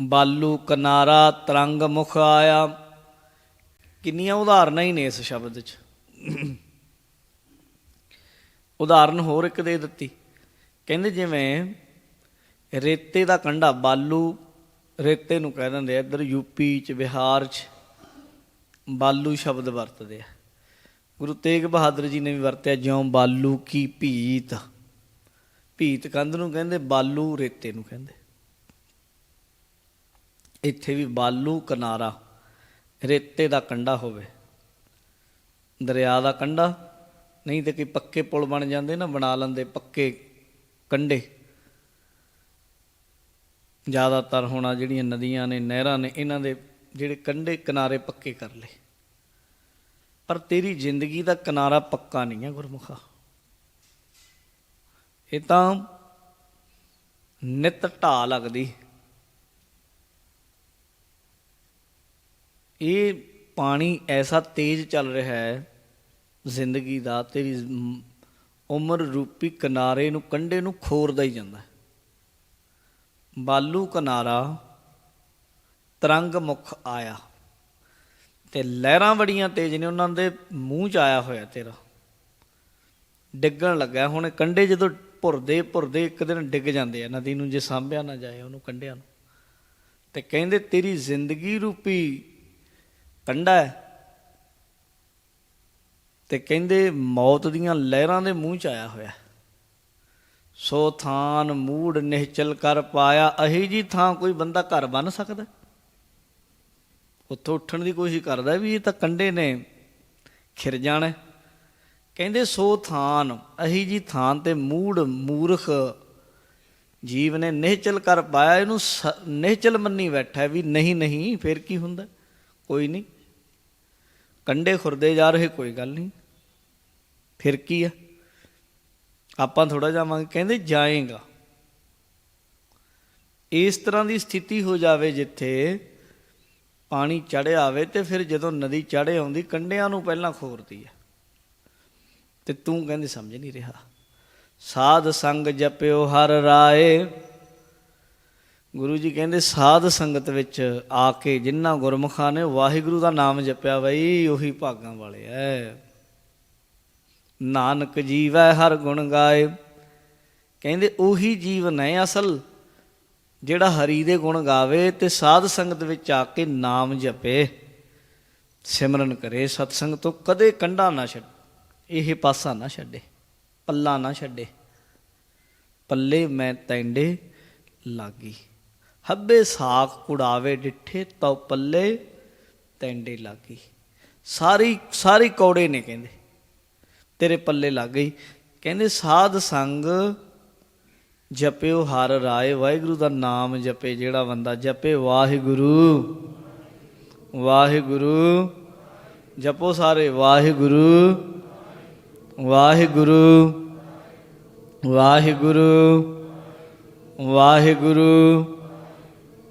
ਬਾਲੂ ਕਿਨਾਰਾ ਤਰੰਗ ਮੁਖ ਆਇਆ। ਕਿੰਨੀਆਂ ਉਦਾਹਰਨਾਂ ਹੀ ਨੇ ਇਸ ਸ਼ਬਦ 'ਚ। ਉਦਾਹਰਨ ਹੋਰ ਇੱਕ ਦੇ ਦਿੱਤੀ। ਕਹਿੰਦੇ ਜਿਵੇਂ, ਰੇਤੇ ਦਾ ਕੰਢਾ ਬਾਲੂ, ਰੇਤੇ ਨੂੰ ਕਹਿ ਦਿੰਦੇ ਆ, ਇੱਧਰ ਯੂਪੀ ਚ, ਬਿਹਾਰ ਚ ਬਾਲੂ ਸ਼ਬਦ ਵਰਤਦੇ ਆ। ਗੁਰੂ ਤੇਗ ਬਹਾਦਰ ਜੀ ਨੇ ਵੀ ਵਰਤਿਆ, ਜਿਉਂ ਬਾਲੂ ਕੀ ਭੀਤ। ਭੀਤ ਕੰਧ ਨੂੰ ਕਹਿੰਦੇ, ਬਾਲੂ ਰੇਤੇ ਨੂੰ ਕਹਿੰਦੇ। ਇੱਥੇ ਵੀ ਬਾਲੂ ਕਿਨਾਰਾ, ਰੇਤੇ ਦਾ ਕੰਢਾ ਹੋਵੇ, ਦਰਿਆ ਦਾ ਕੰਢਾ ਨਹੀਂ ਤੇ ਕੋਈ ਪੱਕੇ ਪੁਲ ਬਣ ਜਾਂਦੇ ਨਾ, ਬਣਾ ਲੈਂਦੇ ਪੱਕੇ ਕੰਢੇ। ਜ਼ਿਆਦਾਤਰ ਹੋਣਾ ਜਿਹੜੀਆਂ ਨਦੀਆਂ ਨੇ, ਨਹਿਰਾਂ ਨੇ, ਇਹਨਾਂ ਦੇ ਜਿਹੜੇ ਕੰਢੇ ਕਿਨਾਰੇ ਪੱਕੇ ਕਰ ਲਏ। ਪਰ ਤੇਰੀ ਜ਼ਿੰਦਗੀ ਦਾ ਕਿਨਾਰਾ ਪੱਕਾ ਨਹੀਂ ਹੈ ਗੁਰਮੁਖਾ। ਇਹ ਤਾਂ ਨਿਤ ਢਾ ਲੱਗਦੀ। ਇਹ ਪਾਣੀ ਐਸਾ ਤੇਜ਼ ਚੱਲ ਰਿਹਾ ਹੈ ਜ਼ਿੰਦਗੀ ਦਾ, ਤੇਰੀ ਉਮਰ ਰੂਪੀ ਕਿਨਾਰੇ ਨੂੰ, ਕੰਢੇ ਨੂੰ ਖੋਰਦਾ ਹੀ ਜਾਂਦਾ ਬਾਲੂ ਕਿਨਾਰਾ, ਤਰੰਗ ਮੁਖ ਆਇਆ ਤੇ ਲਹਿਰਾਂ ਬੜੀਆਂ ਤੇਜ਼ ਨੇ, ਉਹਨਾਂ ਦੇ ਮੂੰਹ ਚ ਆਇਆ ਹੋਇਆ ਤੇਰਾ। ਡਿੱਗਣ ਲੱਗਾ, ਹੁਣ ਕੰਢੇ ਜਦੋਂ ਭੁਰਦੇ ਭੁਰਦੇ ਇੱਕ ਦਿਨ ਡਿੱਗ ਜਾਂਦੇ ਆ, ਨਦੀ ਨੂੰ ਜੇ ਸਾਂਭਿਆ ਨਾ ਜਾਏ ਉਹਨੂੰ ਕੰਢਿਆਂ ਨੂੰ। ਤੇ ਕਹਿੰਦੇ ਤੇਰੀ ਜ਼ਿੰਦਗੀ ਰੂਪੀ ਕੰਡਾ ਹੈ ਤੇ ਕਹਿੰਦੇ ਮੌਤ ਦੀਆਂ ਲਹਿਰਾਂ ਦੇ ਮੂੰਹ ਚ ਆਇਆ ਹੋਇਆ। ਸੋ ਥਾਨ ਮੂੜ ਨਿਹਚਲ ਕਰ ਪਾਇਆ, ਅਹੀ ਜੀ ਥਾਂ ਕੋਈ ਬੰਦਾ ਘਰ ਬਣ ਸਕਦਾ ਉੱਥੋਂ ਉੱਠਣ ਦੀ ਕੋਸ਼ਿਸ਼ ਕਰਦਾ ਵੀ ਇਹ ਤਾਂ ਕੰਡੇ ਨੇ ਖਿਰ ਜਾਣਾ ਕਹਿੰਦੇ ਸੋ ਥਾਨ, ਅਹੀ ਜੀ ਥਾਂ ਤੇ ਮੂੜ ਮੂਰਖ ਜੀਵ ਨੇ ਨਿਹਚਲ ਕਰ ਪਾਇਆ, ਇਹਨੂੰ ਸ- ਨਿਹਚਲ ਮੰਨੀ ਬੈਠਾ ਵੀ ਨਹੀਂ ਨਹੀਂ, ਫਿਰ ਕੀ ਹੁੰਦਾ? ਕੋਈ ਨਹੀਂ। ਕੰਡੇ ਖੁਰਦੇ ਜਾ ਰਹੇ, ਕੋਈ ਗੱਲ ਨਹੀਂ। ਫਿਰ ਕੀ ਆ? ਆਪਾਂ ਥੋੜਾ ਜਾਵਾਂਗੇ ਕਹਿੰਦੇ ਜਾਏਗਾ। ਇਸ ਤਰ੍ਹਾਂ ਦੀ ਸਥਿਤੀ ਹੋ ਜਾਵੇ ਜਿੱਥੇ ਪਾਣੀ ਚੜਿਆ ਆਵੇ ਤੇ ਫਿਰ ਜਦੋਂ ਨਦੀ ਚੜੇ ਆਉਂਦੀ, ਕੰਡਿਆਂ ਨੂੰ ਪਹਿਲਾਂ ਖੋਰਦੀ ਹੈ ਤੇ ਤੂੰ ਕਹਿੰਦੇ, ਸਮਝ ਨਹੀਂ ਰਿਹਾ। ਸਾਧ ਸੰਗ ਜਪਿਓ ਹਰ ਰਾਏ। ਗੁਰੂ ਜੀ ਕਹਿੰਦੇ, ਸਾਧ ਸੰਗਤ ਵਿੱਚ ਆ ਕੇ ਜਿਨ੍ਹਾਂ ਗੁਰਮੁਖਾਂ ਨੇ ਵਾਹਿਗੁਰੂ ਦਾ ਨਾਮ ਜਪਿਆ ਬਈ, ਉਹੀ ਭਾਗਾਂ ਵਾਲੇ ਐ। ਨਾਨਕ ਜੀਵੈ ਹਰ ਗੁਣ ਗਾਏ। ਕਹਿੰਦੇ, ਉਹੀ ਜੀਵਨ ਹੈ ਅਸਲ ਜਿਹੜਾ ਹਰੀ ਦੇ ਗੁਣ ਗਾਵੇ ਤੇ ਸਾਧ ਸੰਗਤ ਵਿੱਚ ਆ ਕੇ ਨਾਮ ਜਪੇ। ਸਿਮਰਨ ਕਰੇ ਸਤਸੰਗ ਤੋਂ, ਕਦੇ ਕੰਡਾ ਨਾ ਛੱਡ, ਇਹ ਪਾਸਾ ਨਾ ਛੱਡੇ, ਪੱਲਾ ਨਾ ਛੱਡੇ। ਪੱਲੇ ਮੈਂ ਤੈਂਡੇ ਲਾਗੀ। ਹੱਬੇ ਸਾਖ ਕੁੜਾਵੇ ਡਿੱਠੇ ਤਉ ਪੱਲੇ ਤੈਂਡੇ ਲਾਗੀ। ਸਾਰੀ ਸਾਰੀ ਕੌੜੇ ਨੇ ਕਹਿੰਦੇ। ਤੇਰੇ ਪੱਲੇ ਲੱਗ ਗਈ। ਕਹਿੰਦੇ, ਸਾਧ ਸੰਗ ਜਪਿਓ ਹਰ ਰਾਏ। ਵਾਹਿਗੁਰੂ ਦਾ ਨਾਮ ਜਪੇ ਜਿਹੜਾ ਬੰਦਾ ਜਪੇ। ਵਾਹਿਗੁਰੂ ਵਾਹਿਗੁਰੂ, ਜਪੋ ਸਾਰੇ। ਵਾਹਿਗੁਰੂ ਵਾਹਿਗੁਰੂ ਵਾਹਿਗੁਰੂ ਵਾਹਿਗੁਰੂ।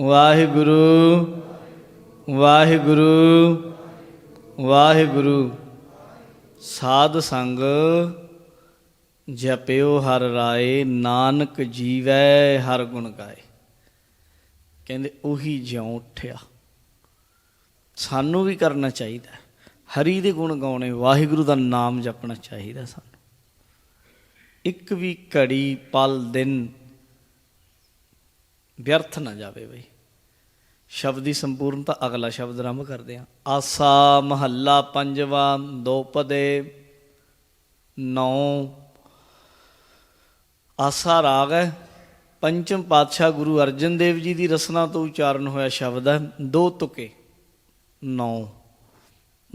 ਵਾਹਿਗੁਰੂ ਵਾਹਿਗੁਰੂ ਵਾਹਿਗੁਰੂ। ਸਾਧ ਸੰਗ ਜਪਿਓ ਹਰ ਰਾਏ, ਨਾਨਕ ਜੀਵੈ ਹਰ ਗੁਣ ਗਾਏ। ਕਹਿੰਦੇ ਉਹੀ ਜਿਉਂ ਉੱਠਿਆ। ਸਾਨੂੰ ਵੀ ਕਰਨਾ ਚਾਹੀਦਾ। ਹਰੀ ਦੇ ਗੁਣ ਗਾਉਣੇ, ਵਾਹਿਗੁਰੂ ਦਾ ਨਾਮ ਜਪਣਾ ਚਾਹੀਦਾ ਸਾਨੂੰ। ਇੱਕ ਵੀ ਘੜੀ, ਪਲ, ਦਿਨ ਵਿਅਰਥ ਨਾ ਜਾਵੇ ਬਈ। ਸ਼ਬਦ ਦੀ ਸੰਪੂਰਨਤਾ ਅਗਲਾ ਸ਼ਬਦ ਆਰੰਭ ਕਰਦੇ ਹਾਂ। ਆਸਾ ਮਹੱਲਾ ਪੰਜਵਾਂ ਦੋਪਦੇ ਨੌ। ਆਸਾ ਰਾਗ ਹੈ। ਪੰਚਮ ਪਾਤਸ਼ਾਹ ਗੁਰੂ ਅਰਜਨ ਦੇਵ ਜੀ ਦੀ ਰਸਨਾ ਤੋਂ ਉਚਾਰਨ ਹੋਇਆ ਸ਼ਬਦ ਹੈ। ਦੋ ਤੁਕੇ, ਨੌ।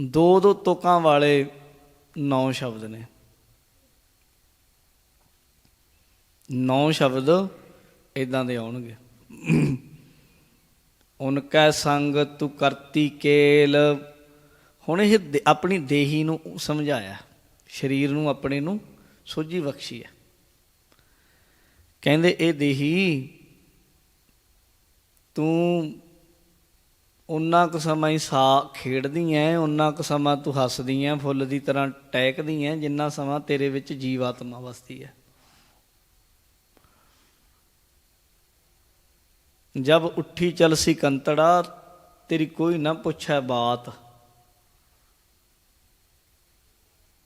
ਦੋ ਦੋ ਤੁਕਾਂ ਵਾਲੇ ਨੌ ਸ਼ਬਦ ਨੇ। ਨੌ ਸ਼ਬਦ ਇਦਾਂ ਦੇ ਆਉਣਗੇ। ਉਨਕੈ ਸੰਗ ਤੂੰ ਕਰਤੀ ਕੇਲ। ਹੁਣ ਇਹ ਦੇ- ਆਪਣੀ ਦੇਹੀ ਨੂੰ ਸਮਝਾਇਆ। ਸਰੀਰ ਨੂੰ ਆਪਣੇ ਨੂੰ ਸੋਝੀ ਬਖਸ਼ੀ ਹੈ। ਕਹਿੰਦੇ, ਇਹ ਦੇਹੀ, ਤੂੰ ਉਨਾ ਕੁ ਸਮਾਂ ਹੀ ਸਾ ਖੇਡਦੀ ਐ ਉਨਾ ਕੁ ਸਮਾਂ ਤੂੰ ਹੱਸਦੀ ਐ, ਫੁੱਲ ਦੀ ਤਰ੍ਹਾਂ ਟਹਿਕਦੀ ਐ, ਜਿੰਨਾ ਸਮਾਂ ਤੇਰੇ ਵਿੱਚ ਜੀਵਾਤਮਾ ਵਸਦੀ ਐ ਜਬ ਉੱਠੀ ਚਲ ਸੀ ਕੰਤੜਾ, ਤੇਰੀ ਕੋਈ ਨਾ ਪੁੱਛੈ ਬਾਤ।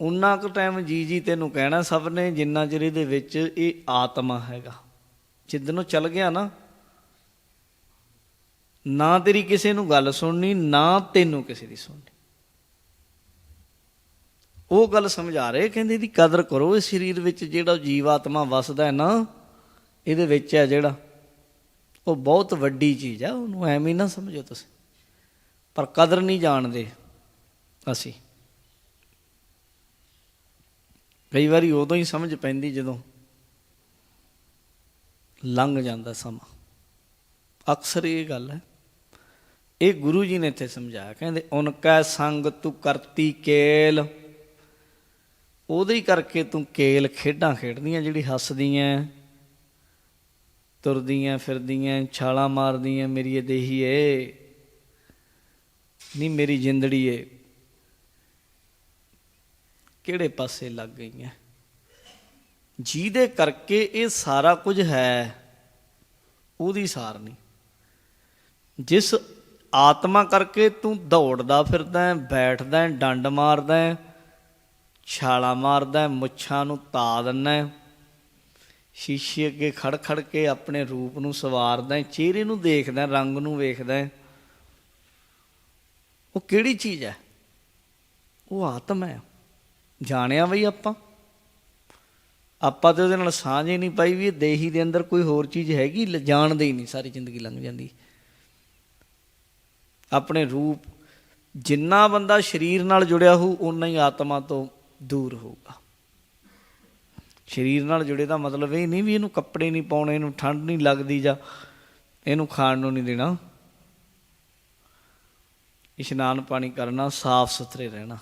ਉਨਾ ਕੁ ਟਾਈਮ ਜੀ ਜੀ ਤੈਨੂੰ ਕਹਿਣਾ ਸਭ ਨੇ, ਜਿੰਨਾ ਚਿਰ ਇਹਦੇ ਵਿੱਚ ਇਹ ਆਤਮਾ ਹੈਗਾ। ਜਿੱਦਨੋਂ ਚੱਲ ਗਿਆ ਨਾ ਨਾ ਤੇਰੀ ਕਿਸੇ ਨੂੰ ਗੱਲ ਸੁਣਨੀ, ਨਾ ਤੈਨੂੰ ਕਿਸੇ ਦੀ ਸੁਣਨੀ। ਉਹ ਗੱਲ ਸਮਝਾ ਰਹੇ, ਕਹਿੰਦੇ ਇਹਦੀ ਕਦਰ ਕਰੋ, ਇਸ ਸਰੀਰ ਵਿੱਚ ਜਿਹੜਾ ਜੀਵਾਤਮਾ ਵਸਦਾ ਹੈ ਨਾ, ਇਹਦੇ ਵਿੱਚ ਹੈ ਜਿਹੜਾ ਉਹ ਬਹੁਤ ਵੱਡੀ ਚੀਜ਼ ਆ, ਉਹਨੂੰ ਐਵੇਂ ਹੀ ਨਾ ਸਮਝੋ ਤੁਸੀਂ। ਪਰ ਕਦਰ ਨਹੀਂ ਜਾਣਦੇ ਅਸੀਂ। ਕਈ ਵਾਰੀ ਉਦੋਂ ਹੀ ਸਮਝ ਪੈਂਦੀ ਜਦੋਂ ਲੰਘ ਜਾਂਦਾ ਸਮਾਂ। ਅਕਸਰ ਇਹ ਗੱਲ ਹੈ। ਇਹ ਗੁਰੂ ਜੀ ਨੇ ਇੱਥੇ ਸਮਝਾਇਆ, ਕਹਿੰਦੇ, ਉਨਕੈ ਸੰਗ ਤੂੰ ਕਰਤੀ ਕੇਲ। ਉਹਦੇ ਹੀ ਕਰਕੇ ਤੂੰ ਕੇਲ ਖੇਡਾਂ ਖੇਡਦੀਆਂ, ਜਿਹੜੀ ਹੱਸਦੀਆਂ ਤੁਰਦੀਆਂ ਫਿਰਦੀਆਂ, ਛਾਲਾਂ ਮਾਰਦੀਆਂ, ਮੇਰੀ ਇਹ ਦੇਹੀ ਏ। ਨਹੀਂ ਮੇਰੀ ਜਿੰਦੜੀ ਏ। ਕਿਹੜੇ ਪਾਸੇ ਲੱਗ ਗਈਆਂ? ਜਿਹਦੇ ਕਰਕੇ ਇਹ ਸਾਰਾ ਕੁਝ ਹੈ, ਉਹਦੀ ਸਾਰ ਨਹੀਂ। ਜਿਸ ਆਤਮਾ ਕਰਕੇ ਤੂੰ ਦੌੜਦਾ ਫਿਰਦਾ ਹੈ, ਬੈਠਦਾ ਹੈ, ਡੰਡ ਮਾਰਦਾ ਹੈ, ਛਾਲਾ ਮਾਰਦਾ ਹੈ, ਮੁੱਛਾਂ ਨੂੰ ਤਾ ਦਿੰਦਾ ਹੈ ਸ਼ੀਸ਼ੇ ਅੱਗੇ ਖੜ ਖੜ ਕੇ ਆਪਣੇ ਰੂਪ ਨੂੰ ਸਵਾਰਦਾ ਚਿਹਰੇ ਨੂੰ ਦੇਖਦਾ ਰੰਗ ਨੂੰ ਵੇਖਦਾ ਉਹ ਕਿਹੜੀ ਚੀਜ਼ ਹੈ? ਉਹ ਆਤਮ ਹੈ। ਜਾਣਿਆ ਬਈ ਆਪਾਂ? ਆਪਾਂ ਤੇ ਉਹਦੇ ਨਾਲ ਸਾਂਝ ਹੀ ਨਹੀਂ ਪਾਈ ਵੀ ਇਹ ਦੇਹੀ ਦੇ ਅੰਦਰ ਕੋਈ ਹੋਰ ਚੀਜ਼ ਹੈਗੀ, ਲ- ਜਾਣਦੇ ਹੀ ਨਹੀਂ, ਸਾਰੀ ਜ਼ਿੰਦਗੀ ਲੰਘ ਜਾਂਦੀ। ਆਪਣੇ ਰੂਪ ਜਿੰਨਾ ਬੰਦਾ ਸਰੀਰ ਨਾਲ ਜੁੜਿਆ ਹੋਊ ਉਨਾ ਹੀ ਆਤਮਾ ਤੋਂ ਦੂਰ ਹੋਊਗਾ। ਸਰੀਰ ਨਾਲ ਜੁੜੇ ਦਾ ਮਤਲਬ ਇਹ ਨਹੀਂ ਵੀ ਇਹਨੂੰ ਕੱਪੜੇ ਨਹੀਂ ਪਾਉਣੇ, ਇਹਨੂੰ ਠੰਡ ਨਹੀਂ ਲੱਗਦੀ ਜਾਂ ਇਹਨੂੰ ਖਾਣ ਨੂੰ ਨਹੀਂ ਦੇਣਾ। ਇਸ਼ਨਾਨ ਪਾਣੀ ਕਰਨਾ, ਸਾਫ਼ ਸੁਥਰੇ ਰਹਿਣਾ।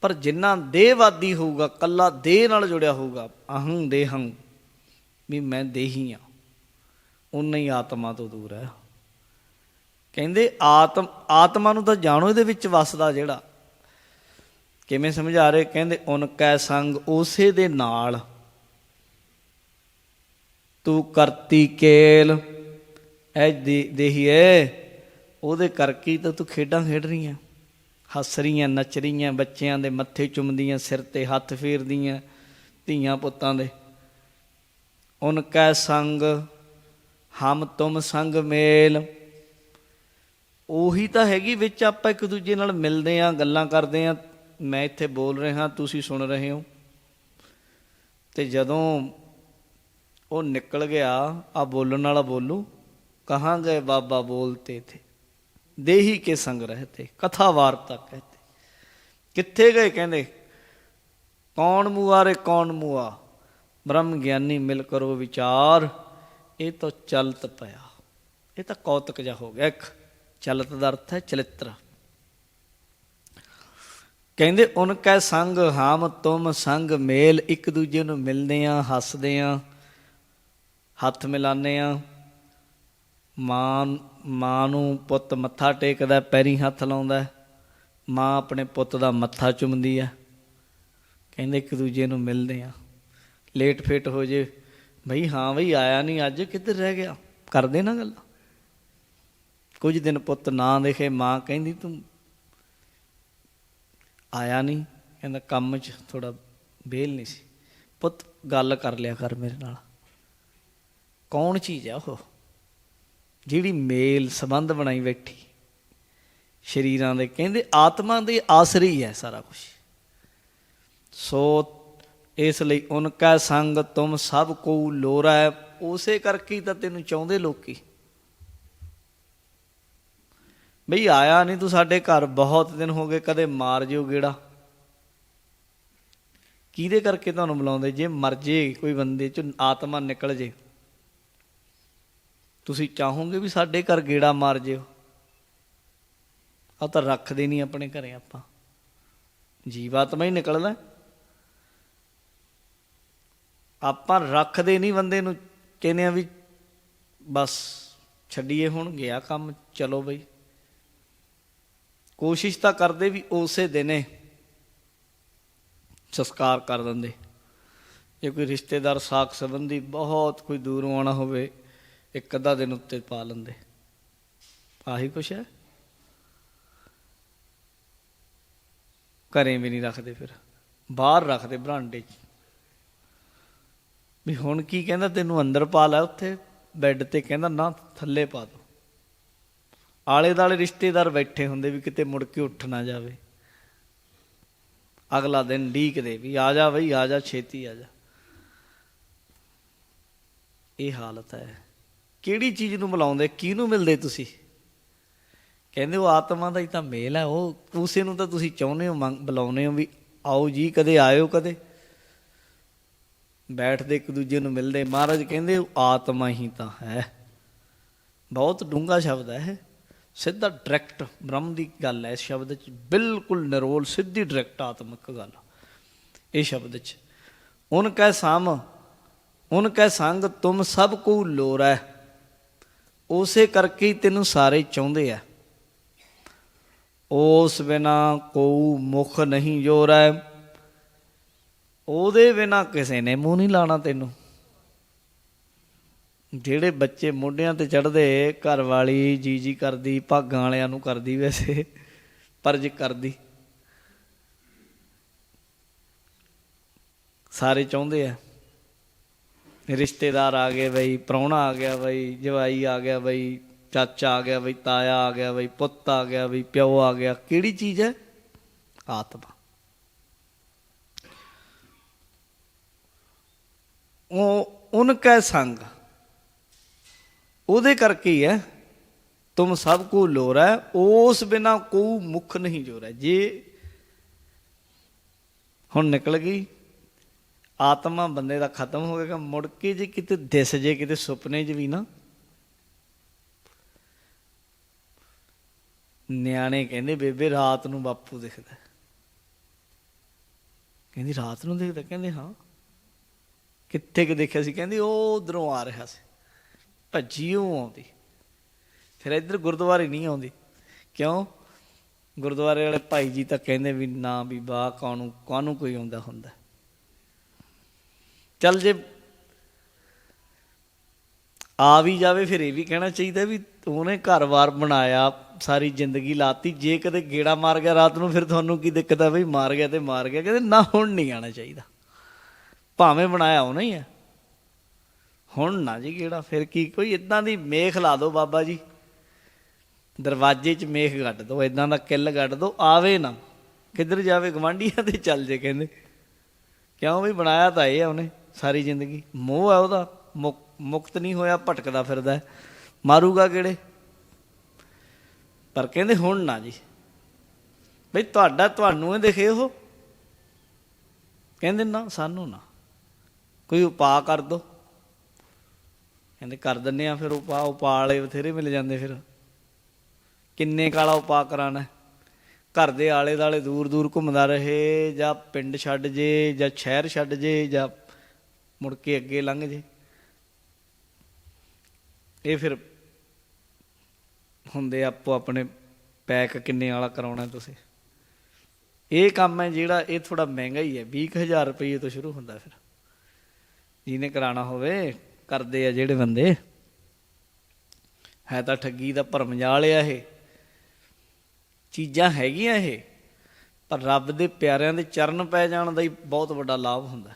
ਪਰ ਜਿੰਨਾ ਦੇਹਵਾਦੀ ਹੋਊਗਾ, ਕੱਲਾ ਦੇਹ ਨਾਲ ਜੁੜਿਆ ਹੋਊਗਾ, ਅਹੰ ਦੇਹੰ, ਵੀ ਮੈਂ ਦੇਹੀ ਆ। ਉਨਾ ਹੀ ਆਤਮਾ ਤੋਂ ਦੂਰ ਹੈ। ਕਹਿੰਦੇ ਆਤਮ, ਆਤਮਾ ਨੂੰ ਤਾਂ ਜਾਣੋ ਇਹਦੇ ਵਿੱਚ ਵਸਦਾ ਜਿਹੜਾ। ਕਿਵੇਂ ਸਮਝਾ ਰਹੇ? ਕਹਿੰਦੇ ਉਨਕੈ ਸੰਗ ਉਸੇ ਦੇ ਨਾਲ ਤੂੰ ਕਰਤੀ ਕੇਲ। ਐ ਦੇਹੀਏ ਉਹਦੇ ਕਰਕੇ ਤਾਂ ਤੂੰ ਖੇਡਾਂ ਖੇਡ ਰਹੀ ਆਂ ਹੱਸ ਰਹੀਆਂ ਨੱਚ ਰਹੀਆਂ ਬੱਚਿਆਂ ਦੇ ਮੱਥੇ ਚੁੰਮਦੀਆਂ, ਸਿਰ ਤੇ ਹੱਥ ਫੇਰਦੀਆਂ ਧੀਆਂ ਪੁੱਤਾਂ ਦੇ। ਉਨਕੈ ਸੰਗ, ਹਮ ਤੁਮ ਸੰਗ ਮੇਲ। ਉਹੀ ਤਾਂ ਹੈਗੀ ਵਿੱਚ ਆਪਾਂ ਇੱਕ ਦੂਜੇ ਨਾਲ ਮਿਲਦੇ ਆਂ, ਗੱਲਾਂ ਕਰਦੇ ਆਂ। ਮੈਂ ਇੱਥੇ ਬੋਲ ਰਿਹਾ, ਤੁਸੀਂ ਸੁਣ ਰਹੇ ਹੋ। ਤੇ ਜਦੋਂ ਉਹ ਨਿਕਲ ਗਿਆ, ਆ ਬੋਲਣ ਵਾਲਾ ਬੋਲੂ, ਕਹਾਂ ਗਏ ਬਾਬਾ ਬੋਲਤੇ ਥੇ? ਦੇਹੀ ਕੇ ਸੰਗ ਰਹਤੇ? ਕਥਾ ਵਾਰਤਾ ਕਹਤੇ? ਕਿੱਥੇ ਗਏ? ਕਹਿੰਦੇ, ਕੌਣ ਮੁਆਰੇ ਕੌਣ ਮੁਆ? ਬ੍ਰਹਮ ਗਿਆਨੀ ਮਿਲ ਕਰੋ ਵਿਚਾਰ। ਇਹ ਤਾਂ ਚਲਤ ਪਿਆ। ਇਹ ਤਾਂ ਕੌਤਕ ਜਾ ਹੋ ਗਿਆ। ਇੱਕ ਚਲਤ ਦਾ ਅਰਥ ਹੈ ਚਲਿੱਤਰ। ਕਹਿੰਦੇ, ਉਨ ਕੈ ਸੰਗ ਹਾਮ ਤੁਮ ਸੰਗ ਮੇਲ, ਇੱਕ ਦੂਜੇ ਨੂੰ ਮਿਲਦੇ ਆ, ਹੱਸਦੇ ਆ, ਹੱਥ ਮਿਲਾਉਂਦੇ ਆ ਮਾਂ ਮਾਂ ਨੂੰ ਪੁੱਤ ਮੱਥਾ ਟੇਕਦਾ, ਪੈਰੀ ਹੱਥ ਲਾਉਂਦਾ, ਮਾਂ ਆਪਣੇ ਪੁੱਤ ਦਾ ਮੱਥਾ ਚੁੰਮਦੀ ਆ ਕਹਿੰਦੇ ਇੱਕ ਦੂਜੇ ਨੂੰ ਮਿਲਦੇ ਆ, ਲੇਟ ਫੇਟ ਹੋ ਜੇ ਭਈ ਹਾਂ ਬਈ, ਆਇਆ ਨਹੀਂ ਅੱਜ, ਕਿੱਧਰ ਰਹਿ ਗਿਆ? ਕਰਦੇ ਨਾ ਗੱਲ। ਕੁਝ ਦਿਨ ਪੁੱਤ ਨਾ ਦੇਖੇ, ਮਾਂ ਕਹਿੰਦੀ, ਤੂੰ ਆਇਆ ਨਹੀਂ, ਕਹਿੰਦਾ ਕੰਮ 'ਚ ਥੋੜਾ ਬੇਲ ਨਹੀਂ ਸੀ। ਪੁੱਤ, ਗੱਲ ਕਰ ਲਿਆ ਕਰ ਮੇਰੇ ਨਾਲ। ਕੌਣ ਚੀਜ਼ ਆ ਉਹ? ਜਿਹੜੀ ਮੇਲ ਸੰਬੰਧ ਬਣਾਈ ਬੈਠੀ। ਸ਼ਰੀਰਾਂ ਦੇ, ਕਹਿੰਦੇ ਆਤਮਾ ਦੇ ਆਸਰੇ ਹੀ ਹੈ ਸਾਰਾ ਕੁਝ ਸੋ ਇਸ ਲਈ ਉਨਕਾ ਸੰਗ ਤੁਮ ਸਭ ਕੋ ਲੋਰਾ ਉਸੇ ਕਰਕੇ ਤਾਂ ਤੈਨੂੰ ਚਾਹੁੰਦੇ ਲੋਕੀ। ਬਈ ਆਇਆ ਨਹੀਂ ਤੂੰ ਸਾਡੇ ਘਰ, ਬਹੁਤ ਦਿਨ ਹੋ ਗਏ ਕਦੇ ਮਾਰ ਜਿਓ ਗੇੜਾ। ਕਿਹਦੇ ਕਰਕੇ ਤੁਹਾਨੂੰ ਬੁਲਾਉਂਦੇ? ਜੇ ਮਰ ਜੇ ਕੋਈ ਬੰਦੇ ਚ ਆਤਮਾ ਨਿਕਲ ਜੇ। ਤੁਸੀਂ ਚਾਹੋਗੇ ਵੀ ਸਾਡੇ ਘਰ ਗੇੜਾ ਮਾਰ ਜਿਓ? ਆ ਤਾਂ ਰੱਖਦੇ ਨਹੀਂ ਆਪਣੇ ਘਰੇ ਆਪਾਂ। ਜੀਵਾਤਮਾ ਹੀ ਨਿਕਲਦਾ। ਆਪਾਂ ਰੱਖਦੇ ਨਹੀਂ ਬੰਦੇ ਨੂੰ। ਕਹਿੰਦੇ ਆ ਵੀ ਬਸ, ਛੱਡੀਏ ਹੁਣ, ਗਿਆ ਕੰਮ, ਚਲੋ ਬਈ। ਕੋਸ਼ਿਸ਼ ਤਾਂ ਕਰਦੇ ਵੀ ਉਸੇ ਦਿਨੇ ਸੰਸਕਾਰ ਕਰ ਦਿੰਦੇ। ਜੇ ਕੋਈ ਰਿਸ਼ਤੇਦਾਰ ਸਾਖ ਸੰਬੰਧੀ ਬਹੁਤ ਕੋਈ ਦੂਰੋਂ ਆਉਣਾ ਹੋਵੇ, ਇੱਕ ਅੱਧਾ ਦਿਨ ਉੱਤੇ ਪਾ ਲੈਂਦੇ। ਆਹੀ ਕੁਛ ਹੈ। ਘਰੇ ਵੀ ਨਹੀਂ ਰੱਖਦੇ ਫਿਰ। ਬਾਹਰ ਰੱਖਦੇ ਬਰਾਂਡੇ 'ਚ। ਵੀ ਹੁਣ ਕੀ ਕਹਿੰਦਾ, ਤੈਨੂੰ ਅੰਦਰ ਪਾ ਲੈ ਉੱਥੇ, ਬੈੱਡ ਤੇ ਕਹਿੰਦਾ, ਨਾ, ਥੱਲੇ ਪਾ ਦੋ। ਆਲੇ ਦਾਲੇ ਰਿਸ਼ਤੇਦਾਰ ਬੈਠੇ ਹੁੰਦੇ ਵੀ ਕਿਤੇ ਮੁੜ ਕੇ ਉੱਠ ਨਾ ਜਾਵੇ। ਅਗਲਾ ਦਿਨ ਢੀਕਦੇ ਵੀ, ਆ ਜਾ ਬਈ, ਆ ਜਾ, ਛੇਤੀ ਆ ਜਾ। ਇਹ ਹਾਲਤ ਹੈ। ਕਿਹੜੀ ਚੀਜ਼ ਨੂੰ ਬੁਲਾਉਂਦੇ? ਕਿਹਨੂੰ ਮਿਲਦੇ ਤੁਸੀਂ? ਕਹਿੰਦੇ ਉਹ ਆਤਮਾ ਦਾ ਹੀ ਤਾਂ ਮੇਲ ਹੈ। ਉਹ ਉਸੇ ਨੂੰ ਤਾਂ ਤੁਸੀਂ ਚਾਹੁੰਦੇ ਹੋ, ਮੰਗ, ਬੁਲਾਉਂਦੇ ਹੋ ਵੀ, ਆਓ ਜੀ, ਕਦੇ ਆਇਓ, ਕਦੇ? ਬੈਠਦੇ ਇੱਕ ਦੂਜੇ ਨੂੰ ਮਿਲਦੇ। ਮਹਾਰਾਜ ਕਹਿੰਦੇ ਉਹ ਆਤਮਾ ਹੀ ਤਾਂ ਹੈ। ਬਹੁਤ ਡੂੰਘਾ ਸ਼ਬਦ ਹੈ ਇਹ। ਸਿੱਧਾ ਡਾਇਰੈਕਟ ਬ੍ਰਹਮ ਦੀ ਗੱਲ ਹੈ ਇਸ ਸ਼ਬਦ ਚ, ਬਿਲਕੁਲ ਨਿਰੋਲ, ਸਿੱਧੀ ਡਾਇਰੈਕਟ ਆਤਮਿਕ ਗੱਲ। ਇਹ ਸ਼ਬਦ ਚ, ਉਨ ਕੈ ਸਾਮ ਉਨ ਕੈ ਸੰਗ, ਤੁਮ ਸਭ ਕੋ ਲੋਰੈ ਉਸੇ ਕਰਕੇ ਹੀ ਤੈਨੂੰ ਸਾਰੇ ਚਾਹੁੰਦੇ ਆ ਉਸ ਬਿਨਾ ਕੋਈ ਮੁਖ ਨਹੀਂ ਜੋਰੈ ਉਹਦੇ ਬਿਨਾ ਕਿਸੇ ਨੇ ਮੂੰਹ ਨਹੀਂ ਲਾਣਾ ਤੈਨੂੰ। ਜਿਹੜੇ ਬੱਚੇ ਮੋਢਿਆਂ ਤੇ ਚੜਦੇ ਘਰ ਵਾਲੀ ਜੀ ਜੀ ਕਰਦੀ, ਭਾਗਾਂ ਵਾਲਿਆਂ ਨੂੰ ਕਰਦੀ ਵੈਸੇ, ਪਰ ਜੇ ਕਰਦੀ। ਸਾਰੇ ਚਾਹੁੰਦੇ ਆ। ਰਿਸ਼ਤੇਦਾਰ ਆ ਗਏ ਬਈ, ਪ੍ਰਾਹੁਣਾ ਆ ਗਿਆ ਬਈ, ਜਵਾਈ ਆ ਗਿਆ ਬਈ, ਚਾਚਾ ਆ ਗਿਆ ਬਈ, ਤਾਇਆ ਆ ਗਿਆ ਬਈ, ਪੁੱਤ ਆ ਗਿਆ ਬਈ, ਪਿਓ ਆ ਗਿਆ। ਕਿਹੜੀ ਚੀਜ਼ ਹੈ? ਆਤਮਾ। ਉਹ ਉਨਕੈ ਸੰਗ। ਉਹਦੇ ਕਰਕੇ ਹੀ ਹੈ, ਤੁਮ ਸਭ ਕੋ ਲੋਰਾ ਉਸ ਬਿਨਾ ਕੋ ਮੁਖ ਨਹੀਂ ਜੋਰਾ ਜੇ ਹੁਣ ਨਿਕਲ ਗਈ, ਆਤਮਾ ਬੰਦੇ ਦਾ ਖਤਮ ਹੋ ਗਿਆ, ਮੁੜ ਕੇ ਜੇ ਕਿਤੇ ਦਿਸ ਜੇ, ਕਿਤੇ ਸੁਪਨੇ 'ਚ ਵੀ ਨਾ। ਨਿਆਣੇ ਕਹਿੰਦੇ, ਬੇਬੇ ਰਾਤ ਨੂੰ ਬਾਪੂ ਦਿਖਦਾ। ਕਹਿੰਦੀ, ਰਾਤ ਨੂੰ ਦਿਖਦਾ? ਕਹਿੰਦੇ, ਹਾਂ। ਕਿੱਥੇ ਕਿ ਦੇਖਿਆ ਸੀ? ਕਹਿੰਦੀ, ਉਹ ਉਧਰੋਂ ਆ ਰਿਹਾ ਸੀ। ਭੱਜੀ ਉਹ ਆਉਂਦੀ। ਫਿਰ ਇੱਧਰ ਗੁਰਦੁਆਰੇ ਨਹੀਂ ਆਉਂਦੀ। ਕਿਉਂ? ਗੁਰਦੁਆਰੇ ਵਾਲੇ ਭਾਈ ਜੀ ਤਾਂ ਕਹਿੰਦੇ ਵੀ ਨਾ ਵੀ ਵਾਹ ਕਾਨੂੰ ਕਾਨੂੰ ਕੋਈ ਆਉਂਦਾ ਹੁੰਦਾ। ਚੱਲ ਜੇ ਆ ਵੀ ਜਾਵੇ, ਫਿਰ ਇਹ ਵੀ ਕਹਿਣਾ ਚਾਹੀਦਾ ਵੀ ਉਹਨੇ ਘਰ-ਬਾਰ ਬਣਾਇਆ, ਸਾਰੀ ਜ਼ਿੰਦਗੀ ਲਾਤੀ। ਜੇ ਕਦੇ ਗੇੜਾ ਮਾਰ ਗਿਆ ਰਾਤ ਨੂੰ, ਫਿਰ ਤੁਹਾਨੂੰ ਕੀ ਦਿੱਕਤ ਹੈ ਬਈ ਮਾਰ ਗਿਆ ਤੇ ਮਾਰ ਗਿਆ। ਕਹਿੰਦੇ ਨਾ, ਹੁਣ ਨਹੀਂ ਆਣਾ ਚਾਹੀਦਾ। ਭਾਵੇਂ ਬਣਾਇਆ ਉਹ ਹੀ ਹੈ ਹੁਣ ਨਾ ਜੀ ਕਿਹੜਾ, ਫਿਰ ਕੀ, ਕੋਈ ਇਦਾਂ ਦੀ ਮੇਖ ਲਾ ਦਿਓ ਬਾਬਾ ਜੀ। ਦਰਵਾਜ਼ੇ 'ਚ ਮੇਖ ਗੱਡ ਦਿਓ ਇਦਾਂ ਦਾ ਕਿੱਲ ਗੱਡ ਦਿਓ, ਆਵੇ ਨਾ। ਕਿੱਧਰ ਜਾਵੇ ਗਵਾਂਢੀਆਂ ਤੇ ਚੱਲ ਜੇ ਕਹਿੰਦੇ। ਕਿਉਂ ਵੀ ਬਣਾਇਆ ਤਾਂ ਇਹ ਆ ਉਹਨੇ ਸਾਰੀ ਜ਼ਿੰਦਗੀ। ਮੋਹ ਆ ਉਹਦਾ, ਮੁਕ- ਮੁਕਤ ਨਹੀਂ ਹੋਇਆ, ਭਟਕਦਾ ਫਿਰਦਾ ਮਾਰੂਗਾ ਕਿਹੜੇ? ਪਰ ਕਹਿੰਦੇ ਹੁਣ ਨਾ ਜੀ। ਬਈ ਤੁਹਾਡਾ, ਤੁਹਾਨੂੰ ਇਹ ਦਿਖੇ ਉਹ। ਕਹਿੰਦੇ ਨਾ, ਸਾਨੂੰ ਨਾ। ਕੋਈ ਉਪਾਅ ਕਰ ਦੋ ਕਹਿੰਦੇ ਕਰ ਦਿੰਨੇ ਆ, ਫਿਰ ਉਪਾਅ ਉਪਾਅ ਵਾਲੇ ਬਥੇਰੇ ਮਿਲ ਜਾਂਦੇ ਫਿਰ। ਕਿੰਨੇ ਕਾਲਾ ਉਪਾਅ ਕਰਾਣਾ। ਘਰ ਦੇ ਆਲੇ ਦਾਲੇ ਦੂਰ ਦੂਰ ਘੁੰਮਦਾ ਰਹੇ, ਜਾਂ ਪਿੰਡ ਛੱਡ ਜੇ, ਜਾਂ ਸ਼ਹਿਰ ਛੱਡ ਜੇ, ਜਾਂ ਮੁੜ ਕੇ ਅੱਗੇ ਲੰਘ ਜੇ। ਇਹ ਫਿਰ ਹੁੰਦੇ ਆਪੋ ਆਪਣੇ ਪੈਕ ਕਿੰਨੇ ਵਾਲਾ ਕਰਾਉਣਾ ਤੁਸੀਂ। ਇਹ ਕੰਮ ਹੈ ਜਿਹੜਾ ਇਹ ਥੋੜਾ ਮਹਿੰਗਾ ਹੀ ਹੈ। 20000 ਰੁਪਏ ਤੋਂ ਸ਼ੁਰੂ ਹੁੰਦਾ ਫਿਰ। ਜਿਹਨੇ ਕਰਾਣਾ ਹੋਵੇ ਕਰਦੇ ਆ ਜਿਹੜੇ ਬੰਦੇ। ਹੈ ਤਾਂ ਠੱਗੀ ਦਾ ਭਰਮ ਜਾਲ ਆ ਇਹ। ਚੀਜ਼ਾਂ ਹੈਗੀਆਂ ਇਹ, ਪਰ ਰੱਬ ਦੇ ਪਿਆਰਿਆਂ ਦੇ ਚਰਨ ਪੈ ਜਾਣ ਦਾ ਹੀ ਬਹੁਤ ਵੱਡਾ ਲਾਭ ਹੁੰਦਾ।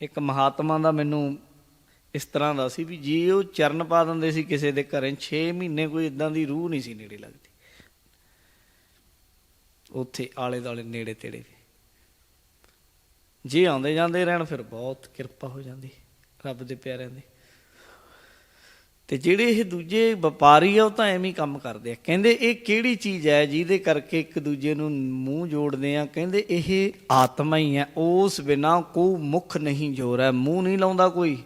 ਇੱਕ ਮਹਾਤਮਾ ਦਾ ਮੈਨੂੰ ਇਸ ਤਰ੍ਹਾਂ ਦਾ ਸੀ ਵੀ ਜੇ ਉਹ ਚਰਨ ਪਾ ਦਿੰਦੇ ਸੀ ਕਿਸੇ ਦੇ ਘਰੇ 6 ਮਹੀਨੇ ਕੋਈ ਇਦਾਂ ਦੀ ਰੂਹ ਨਹੀਂ ਸੀ ਨੇੜੇ ਲੱਗਦੀ। ਉੱਥੇ ਆਲੇ ਦਾਲੇ ਨੇੜੇ ਤੇੜੇ ਵੀ। ਜੇ ਆਉਂਦੇ ਜਾਂਦੇ ਰਹਿਣ, ਫਿਰ ਬਹੁਤ ਕਿਰਪਾ ਹੋ ਜਾਂਦੀ। ਰੱਬ ਦੇ ਪਿਆਰਿਆਂ ਦੇ। ਤੇ ਜਿਹੜੇ ਇਹ ਦੂਜੇ ਵਪਾਰੀ ਆ, ਉਹ ਤਾਂ ਐਵੇਂ ਹੀ ਕੰਮ ਕਰਦੇ ਆ। ਕਹਿੰਦੇ ਇਹ ਕਿਹੜੀ ਚੀਜ਼ ਹੈ ਜਿਹਦੇ ਕਰਕੇ ਇੱਕ ਦੂਜੇ ਨੂੰ ਮੂੰਹ ਜੋੜਦੇ ਆ? ਕਹਿੰਦੇ ਇਹ ਆਤਮਾ ਹੀ ਹੈ। ਉਸ ਬਿਨਾ ਕੋ ਮੁਖ ਨਹੀਂ ਜੋਰ ਹੈ। ਮੂੰਹ ਨਹੀਂ ਲਾਉਂਦਾ ਕੋਈ।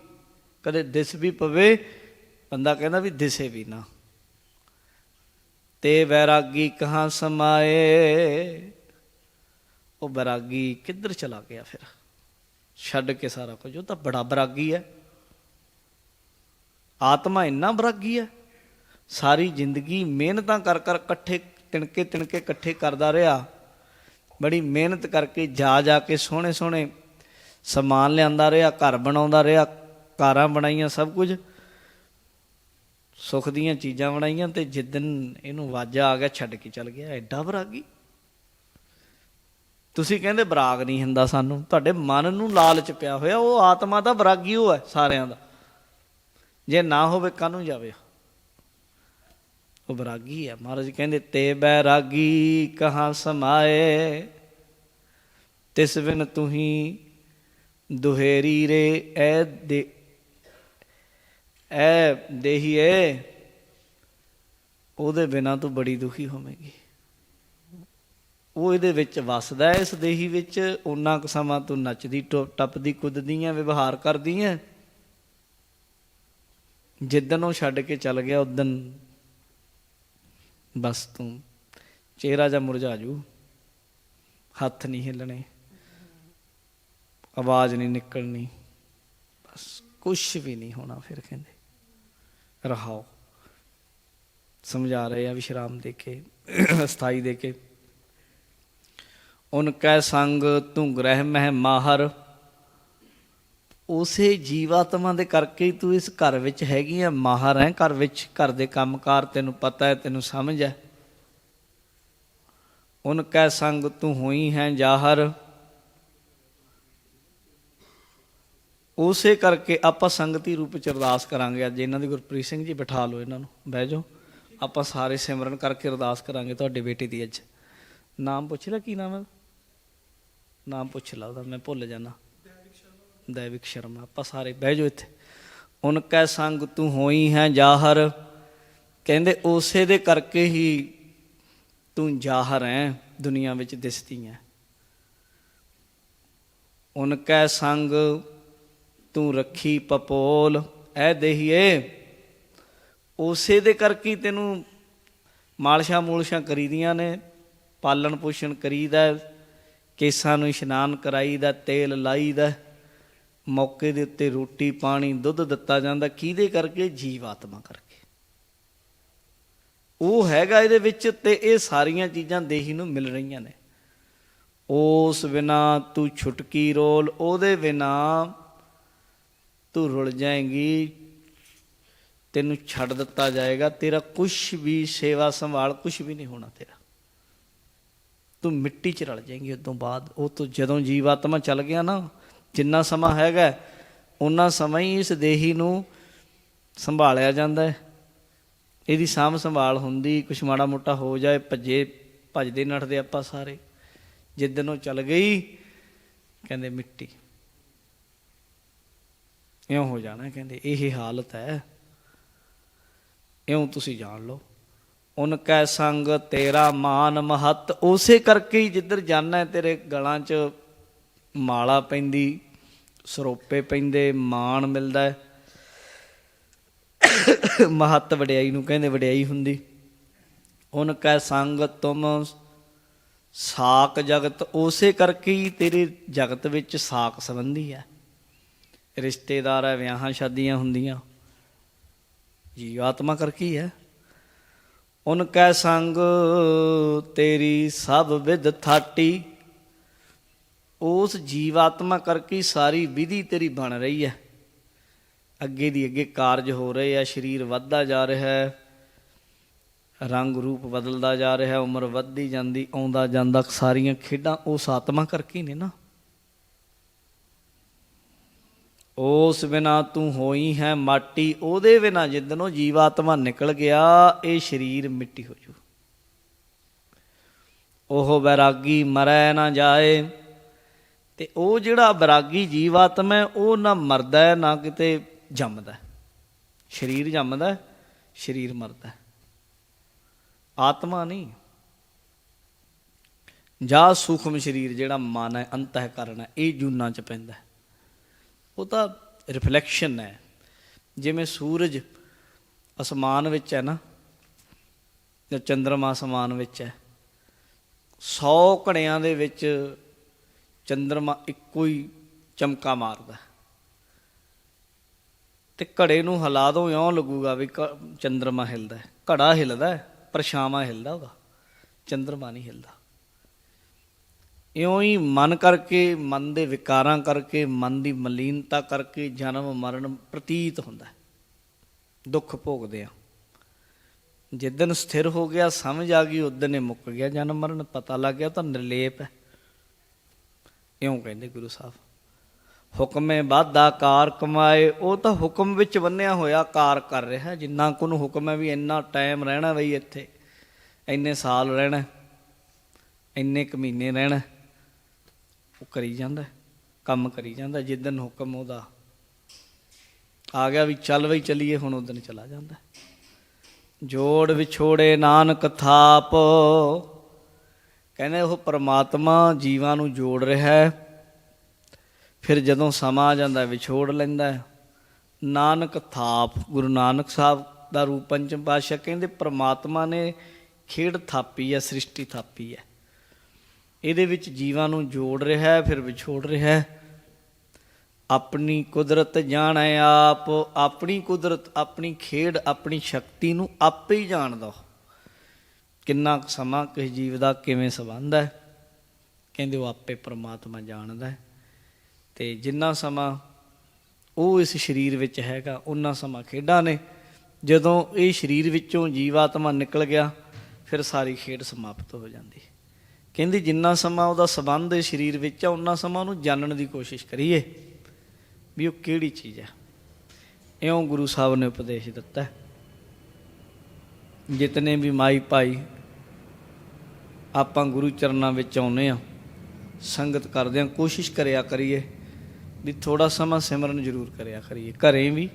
ਕਦੇ ਦਿਸ ਵੀ ਪਵੇ, ਬੰਦਾ ਕਹਿੰਦਾ ਵੀ ਦਿਸੇ ਵੀ ਨਾ। ਤੇ ਵੈਰਾਗੀ ਕਹਾਂ ਸਮਾਏ? ਉਹ ਵੈਰਾਗੀ ਕਿੱਧਰ ਚਲਾ ਗਿਆ ਫਿਰ? ਛੱਡ ਕੇ ਸਾਰਾ ਕੁਝ, ਉਹ ਤਾਂ ਬੜਾ ਬਰਾਗੀ ਹੈ। ਆਤਮਾ ਇੰਨਾ ਬਰਾਗੀ ਹੈ, ਸਾਰੀ ਜ਼ਿੰਦਗੀ ਮਿਹਨਤਾਂ ਕਰ ਕਰ ਇਕੱਠੇ, ਤਿਣਕੇ ਤਿਣਕੇ ਇਕੱਠੇ ਕਰਦਾ ਰਿਹਾ। ਬੜੀ ਮਿਹਨਤ ਕਰਕੇ ਜਾ ਜਾ ਕੇ ਸੋਹਣੇ ਸੋਹਣੇ ਸਮਾਨ ਲਿਆਂਦਾ ਰਿਹਾ, ਘਰ ਬਣਾਉਂਦਾ ਰਿਹਾ, ਕਾਰਾਂ ਬਣਾਈਆਂ ਸਭ ਕੁਝ। ਸੁੱਖ ਦੀਆਂ ਚੀਜ਼ਾਂ ਬਣਾਈਆਂ ਤੇ ਜਿੱਦਨ ਇਹਨੂੰ ਵਾਜਾ ਆ ਗਿਆ, ਛੱਡ ਕੇ ਚਲ ਗਿਆ। ਐਡਾ ਬਰਾਗੀ। ਤੁਸੀਂ ਕਹਿੰਦੇ ਬਰਾਗ ਨਹੀਂ ਹੁੰਦਾ ਸਾਨੂੰ। ਤੁਹਾਡੇ ਮਨ ਨੂੰ ਲਾਲਚ ਪਿਆ ਹੋਇਆ, ਉਹ ਆਤਮਾ ਦਾ ਬਰਾਗੀ ਉਹ ਹੈ ਸਾਰਿਆਂ ਦਾ। ਜੇ ਨਾ ਹੋਵੇ, ਕਾਹਨੂੰ ਜਾਵੇ ਉਹ? ਬਰਾਗੀ ਹੈ। ਮਹਾਰਾਜ ਕਹਿੰਦੇ, ਤੇ ਬੈਰਾਗੀ ਕਹਾਂ ਸਮਾਏ? ਤਿਸ ਬਿਨ ਤੁਹੀ ਦੁਹੇਰੀ ਰੇ, ਐ ਦੇ, ਐ ਦੇਹੀਏ ਉਹਦੇ ਬਿਨਾ ਤੂੰ ਬੜੀ ਦੁਖੀ ਹੋਵੇਂਗੀ। ਉਹ ਇਹਦੇ ਵਿੱਚ ਵਸਦਾ ਹੈ, ਇਸ ਦੇਹੀ ਵਿੱਚ। ਉਹਨਾਂ ਕੁ ਸਮਾਂ ਤੂੰ ਨੱਚਦੀ, ਟੁ- ਟੱਪਦੀ ਕੁੱਦਦੀ ਹੈ ਵਿਵਹਾਰ ਕਰਦੀ ਹੈ ਜਿੱਦਨ ਉਹ ਛੱਡ ਕੇ ਚੱਲ ਗਿਆ ਉਦਨ ਬਸ ਤੂੰ ਚਿਹਰਾ ਜਾਂ ਮੁਰਝਾ ਜੂ। ਹੱਥ ਨਹੀਂ ਹਿੱਲਣੇ, ਆਵਾਜ਼ ਨਹੀਂ ਨਿਕਲਣੀ, ਬਸ ਕੁਝ ਵੀ ਨਹੀਂ ਹੋਣਾ ਫਿਰ ਕਹਿੰਦੇ। ਰਹਾਓ। ਸਮਝਾ ਰਹੇ ਆ ਵਿਸ਼ਰਾਮ ਦੇ ਕੇ, ਸਥਾਈ ਦੇ ਕੇ। ਉਨ ਕੈ ਸੰਗ ਤੂੰ ਗ੍ਰਹਿ ਮਹਿ ਮਾਹਰ। ਉਸੇ ਜੀਵਾਤਮਾ ਦੇ ਕਰਕੇ ਤੂੰ ਇਸ ਘਰ ਵਿੱਚ ਹੈਗੀ ਆ, ਮਾਹਰ ਹੈ ਘਰ ਵਿੱਚ। ਘਰ ਦੇ ਕੰਮਕਾਰ ਤੈਨੂੰ ਪਤਾ ਹੈ, ਤੈਨੂੰ ਸਮਝ ਹੈ। ਉਨ ਕੈ ਸੰਗ ਤੂੰ ਹੋਈ ਹੈ ਜਾਹਰ। ਉਸੇ ਕਰਕੇ ਆਪਾਂ ਸੰਗਤੀ ਰੂਪ ਵਿੱਚ ਅਰਦਾਸ ਕਰਾਂਗੇ ਅੱਜ। ਇਹਨਾਂ ਦੇ ਗੁਰਪ੍ਰੀਤ ਸਿੰਘ ਜੀ ਬਿਠਾ ਲਓ ਇਹਨਾਂ ਨੂੰ, ਬਹਿ ਜਾਓ। ਆਪਾਂ ਸਾਰੇ ਸਿਮਰਨ ਕਰਕੇ ਅਰਦਾਸ ਕਰਾਂਗੇ ਤੁਹਾਡੇ ਬੇਟੇ ਦੀ ਅੱਜ। ਨਾਮ ਪੁੱਛ ਲੈ ਕੀ ਨਾਮ ਹੈ? ਨਾਮ ਪੁੱਛ ਲਾ ਉਹਦਾ, ਮੈਂ ਭੁੱਲ ਜਾਣਾ ਦੈਵਿਕ ਸ਼ਰਮਾ, ਆਪਾਂ ਸਾਰੇ ਬਹਿ ਜਾਓ ਇੱਥੇ। ਉਨ ਕੈ ਸੰਗ ਤੂੰ ਹੋਈ ਹੈ ਜਾਹਰ। ਕਹਿੰਦੇ ਉਸੇ ਦੇ ਕਰਕੇ ਹੀ ਤੂੰ ਜਾਹਰ ਹੈ, ਦੁਨੀਆ ਵਿੱਚ ਦਿਸਦੀ ਹੈ। ਉਨ ਕੈ ਸੰਗ ਤੂੰ ਰੱਖੀ ਪਪੋਲ, ਐ ਦੇਹੀਏ। ਉਸੇ ਦੇ ਕਰਕੇ ਹੀ ਤੈਨੂੰ ਮਾਲਸ਼ਾ ਮੂਲਸ਼ਾਂ ਕਰੀਦੀਆਂ ਨੇ, ਪਾਲਣ ਪੋਸ਼ਣ ਕਰੀਦਾ ਕੇਸਾਂ ਨੂੰ ਇਸ਼ਨਾਨ ਕਰਾਈਦਾ, ਤੇਲ ਲਾਈਦਾ, ਮੌਕੇ ਦੇ ਉੱਤੇ ਰੋਟੀ, ਪਾਣੀ, ਦੁੱਧ ਦਿੱਤਾ ਜਾਂਦਾ। ਕਿਹਦੇ ਕਰਕੇ? ਜੀਵ ਆਤਮਾ ਕਰਕੇ। ਉਹ ਹੈਗਾ ਇਹਦੇ ਵਿੱਚ ਤੇ ਇਹ ਸਾਰੀਆਂ ਚੀਜ਼ਾਂ ਦੇਹੀ ਨੂੰ ਮਿਲ ਰਹੀਆਂ ਨੇ। ਉਸ ਬਿਨਾ ਤੂੰ ਛੁਟਕੀ ਰੋਲ, ਉਹਦੇ ਬਿਨਾ ਤੂੰ ਰੁਲ ਜਾਏਂਗੀ, ਤੈਨੂੰ ਛੱਡ ਦਿੱਤਾ ਜਾਏਗਾ। ਤੇਰਾ ਕੁਝ ਵੀ ਸੇਵਾ ਸੰਭਾਲ ਕੁਝ ਵੀ ਨਹੀਂ ਹੋਣਾ ਤੇਰਾ। ਤੂੰ ਮਿੱਟੀ 'ਚ ਰਲ ਜਾਏਂਗੀ ਉਸ ਬਾਅਦ। ਉਹ ਤੋਂ ਜਦੋਂ ਜੀਵ ਆਤਮਾ ਚੱਲ ਗਿਆ ਨਾ, ਜਿੰਨਾ ਸਮਾਂ ਹੈਗਾ ਉਹਨਾਂ ਸਮਾਂ ਹੀ ਇਸ ਦੇਹੀ ਨੂੰ ਸੰਭਾਲਿਆ ਜਾਂਦਾ ਹੈ। ਇਹਦੀ ਸਾਂਭ ਸੰਭਾਲ ਹੁੰਦੀ, ਕੁਛ ਮਾੜਾ ਮੋਟਾ ਹੋ ਜਾਏ, ਭੱਜੇ, ਭੱਜਦੇ ਨੱਠਦੇ ਆਪਾਂ ਸਾਰੇ। ਜਿੱਦਨ ਉਹ ਚੱਲ ਗਈ, ਕਹਿੰਦੇ ਮਿੱਟੀ। ਇਉਂ ਹੋ ਜਾਣਾ, ਕਹਿੰਦੇ ਇਹ ਹਾਲਤ ਹੈ। ਇਉਂ ਤੁਸੀਂ ਜਾਣ ਲਓ। ਉਨ ਕੈ ਸੰਗ ਤੇਰਾ ਮਾਨ ਮਹਤ। ਉਸੇ ਕਰਕੇ ਹੀ ਜਿੱਧਰ ਜਾਣਾ ਤੇਰੇ ਗਲਾਂ 'ਚ ਮਾਲਾ ਪੈਂਦੀ, ਸਰੋਪੇ ਪੈਂਦੇ, ਮਾਣ ਮਿਲਦਾ ਹੈ। ਮਹਤ ਵਡਿਆਈ ਨੂੰ ਕਹਿੰਦੇ ਵਡਿਆਈ ਹੁੰਦੀ। ਉਨ ਕੈ ਸੰਗ ਤੁਮ ਸਾਕ ਜਗਤ। ਉਸੇ ਕਰਕੇ ਹੀ ਤੇਰੇ ਜਗਤ ਵਿੱਚ ਸਾਕ ਸੰਬੰਧੀ ਹੈ। ਰਿਸ਼ਤੇਦਾਰ ਹੈ, ਵਿਆਹਾਂ ਸ਼ਾਦੀਆਂ ਹੁੰਦੀਆਂ। ਜੀਵਾਤਮਾ ਕਰਕੇ ਹੀ ਹੈ। ਉਨ ਕੈ ਸੰਗ, ਤੇਰੀ ਸਭ ਵਿਦ ਥਾਟੀ। ਉਸ ਜੀਵਾਤਮਾ ਕਰਕੇ ਸਾਰੀ ਵਿਧੀ ਤੇਰੀ ਬਣ ਰਹੀ ਹੈ। ਅੱਗੇ ਦੀ ਅੱਗੇ ਕਾਰਜ ਹੋ ਰਹੇ ਆ, ਸਰੀਰ ਵੱਧਦਾ ਜਾ ਰਿਹਾ ਹੈ। ਰੰਗ ਰੂਪ ਬਦਲਦਾ ਜਾ ਰਿਹਾ, ਉਮਰ ਵੱਧਦੀ ਜਾਂਦੀ, ਆਉਂਦਾ ਜਾਂਦਾ, ਸਾਰੀਆਂ ਖੇਡਾਂ ਉਸ ਆਤਮਾ ਕਰਕੇ ਨੇ ਨਾ। ਉਸ ਬਿਨਾ ਤੂੰ ਹੋਈ ਹੈ ਮਾਟੀ ਉਹਦੇ ਬਿਨਾ ਜਿੱਦਨੋਂ ਜੀਵਾਤਮਾ ਨਿਕਲ ਗਿਆ ਇਹ ਸਰੀਰ ਮਿੱਟੀ ਹੋ ਜੂ। ਉਹ ਬੈਰਾਗੀ ਮਰੈ ਨਾ ਜਾਏ ਤੇ ਉਹ ਜਿਹੜਾ ਬੈਰਾਗੀ ਜੀਵਾਤਮਾ ਹੈ, ਉਹ ਨਾ ਮਰਦਾ ਹੈ, ਨਾ ਕਿਤੇ ਜੰਮਦਾ ਸਰੀਰ ਜੰਮਦਾ ਸਰੀਰ ਮਰਦਾ ਆਤਮਾ ਨਹੀਂ। ਜਾ ਸੂਖਮ ਸਰੀਰ ਜਿਹੜਾ ਮਨ ਹੈ ਅੰਤઃਕਰਨ ਹੈ ਇਹ ਜੂਨਾਂ ਚ ਪੈਂਦਾ ਉਹ ਤਾਂ ਰਿਫਲੈਕਸ਼ਨ ਹੈ। ਜਿਵੇਂ ਸੂਰਜ ਅਸਮਾਨ ਵਿੱਚ ਹੈ ਨਾ ਜਾਂ ਚੰਦਰਮਾ ਅਸਮਾਨ ਵਿੱਚ ਹੈ 100 ਘੜਿਆਂ ਦੇ ਵਿੱਚ ਚੰਦਰਮਾ ਇੱਕੋ ਹੀ ਚਮਕਾ ਮਾਰਦਾ ਹੈ। ਤੇ ਘੜੇ ਨੂੰ ਹਿਲਾ ਦੋ ਇਉਂ ਲੱਗੂਗਾ ਵੀ ਕ- ਚੰਦਰਮਾ ਹਿਲਦਾ ਘੜਾ ਹਿਲਦਾ ਹੈ, ਪਰ ਛਾਵਾਂ ਹਿਲਦਾ ਉਹਦਾ। ਚੰਦਰਮਾ ਨਹੀਂ ਹਿਲਦਾ। ਇਉਂ ਹੀ ਮਨ ਕਰਕੇ, ਮਨ ਦੇ ਵਿਕਾਰਾਂ ਕਰਕੇ, ਮਨ ਦੀ ਮਲੀਨਤਾ ਕਰਕੇ ਜਨਮ ਮਰਨ ਪ੍ਰਤੀਤ ਹੁੰਦਾ ਦੁੱਖ ਭੋਗਦੇ ਆ ਜਿੱਦਨ ਸਥਿਰ ਹੋ ਗਿਆ, ਸਮਝ ਆ ਗਈ ਉਦੋਂ ਹੀ ਮੁੱਕ ਗਿਆ ਜਨਮ ਮਰਨ, ਪਤਾ ਲੱਗ ਗਿਆ ਤਾਂ ਨਿਰਲੇਪ ਹੈ। ਇਉਂ ਕਹਿੰਦੇ ਗੁਰੂ ਸਾਹਿਬ। ਹੁਕਮੇ ਵਾਧਾ ਕਾਰ ਕਮਾਏ, ਉਹ ਤਾਂ ਹੁਕਮ ਵਿੱਚ ਬੰਨਿਆ ਹੋਇਆ ਕਾਰ ਕਰ ਰਿਹਾ, ਜਿੰਨਾ ਕੁ ਨੂੰ ਹੁਕਮ ਹੈ ਵੀ ਇੰਨਾ ਟਾਈਮ ਰਹਿਣਾ ਬਈ ਇੱਥੇ। ਇੰਨੇ ਸਾਲ ਰਹਿਣਾ, ਇੰਨੇ ਕੁ ਮਹੀਨੇ ਰਹਿਣਾ। ਉਹ ਕਰੀ ਜਾਂਦਾ ਕੰਮ ਕਰੀ ਜਾਂਦਾ ਜਿੱਦਨ ਹੁਕਮ ਉਹਦਾ ਆ ਗਿਆ ਵੀ ਚੱਲ ਬਈ ਚਲੀਏ, ਹੁਣ ਉਦਨ ਚਲਾ ਜਾਂਦਾ ਜੋੜ ਵਿਛੋੜੇ ਨਾਨਕ ਥਾਪ। ਕਹਿੰਦੇ ਉਹ ਪਰਮਾਤਮਾ ਜੀਵਾਂ ਨੂੰ ਜੋੜ ਰਿਹਾ ਹੈ, ਫਿਰ ਜਦੋਂ ਸਮਾਂ ਆ ਜਾਂਦਾ ਵਿਛੋੜ ਲੈਂਦਾ ਹੈ। ਨਾਨਕ ਥਾਪ, ਗੁਰੂ ਨਾਨਕ ਸਾਹਿਬ ਦਾ ਰੂਪ ਪੰਚਮ ਪਾਤਸ਼ਾਹ ਕਹਿੰਦੇ ਪਰਮਾਤਮਾ ਨੇ ਖੇਡ ਥਾਪੀ ਹੈ, ਸ੍ਰਿਸ਼ਟੀ ਥਾਪੀ ਹੈ। ਇਹਦੇ ਵਿੱਚ ਜੀਵਾਂ ਨੂੰ ਜੋੜ ਰਿਹਾ ਹੈ, ਫਿਰ ਵਿਛੋੜ ਰਿਹਾ ਹੈ। ਆਪਣੀ ਕੁਦਰਤ ਜਾਣੈ ਆਪ, ਆਪਣੀ ਕੁਦਰਤ, ਆਪਣੀ ਖੇਡ, ਆਪਣੀ ਸ਼ਕਤੀ ਨੂੰ ਆਪੇ ਹੀ ਜਾਣਦਾ ਉਹ। ਕਿੰਨਾ ਸਮਾਂ ਕਿਸ ਜੀਵ ਦਾ ਕਿਵੇਂ ਸੰਬੰਧ ਹੈ, ਕਹਿੰਦੇ ਉਹ ਆਪੇ ਪ੍ਰਮਾਤਮਾ ਜਾਣਦਾ ਹੈ। ਤੇ ਜਿੰਨਾ ਸਮਾਂ ਉਹ ਇਸ ਸਰੀਰ ਵਿੱਚ ਹੈਗਾ ਉਹਨਾਂ ਸਮਾਂ ਖੇਡਾਂ ਨੇ। ਜਦੋਂ ਇਹ ਸਰੀਰ ਵਿੱਚੋਂ ਜੀਵਾਤਮਾ ਨਿਕਲ ਗਿਆ, ਫਿਰ ਸਾਰੀ ਖੇਡ ਸਮਾਪਤ ਹੋ ਜਾਂਦੀ ਹੈ। ਕਹਿੰਦੀ ਜਿੰਨਾ ਸਮਾਂ ਉਹਦਾ ਸਬੰਧ ਇਸ ਸਰੀਰ ਵਿੱਚ ਆ, ਉਨਾ ਸਮਾਂ ਉਹਨੂੰ ਜਾਣਨ ਦੀ ਕੋਸ਼ਿਸ਼ ਕਰੀਏ ਵੀ ਉਹ ਕਿਹੜੀ ਚੀਜ਼ ਹੈ ਇਉਂ ਗੁਰੂ ਸਾਹਿਬ ਨੇ ਉਪਦੇਸ਼ ਦਿੱਤਾ। ਹੈ। ਜਿਤਨੇ ਵੀ ਮਾਈ ਭਾਈ ਆਪਾਂ ਗੁਰੂ ਚਰਨਾਂ ਵਿੱਚ ਆਉਨੇ ਆ ਸੰਗਤ ਕਰਦੇ ਆ ਕੋਸ਼ਿਸ਼ ਕਰਿਆ ਕਰੀਏ ਵੀ ਥੋੜਾ ਸਮਾਂ ਸਿਮਰਨ ਜ਼ਰੂਰ ਕਰਿਆ ਕਰੀਏ। ਘਰੇ ਵੀ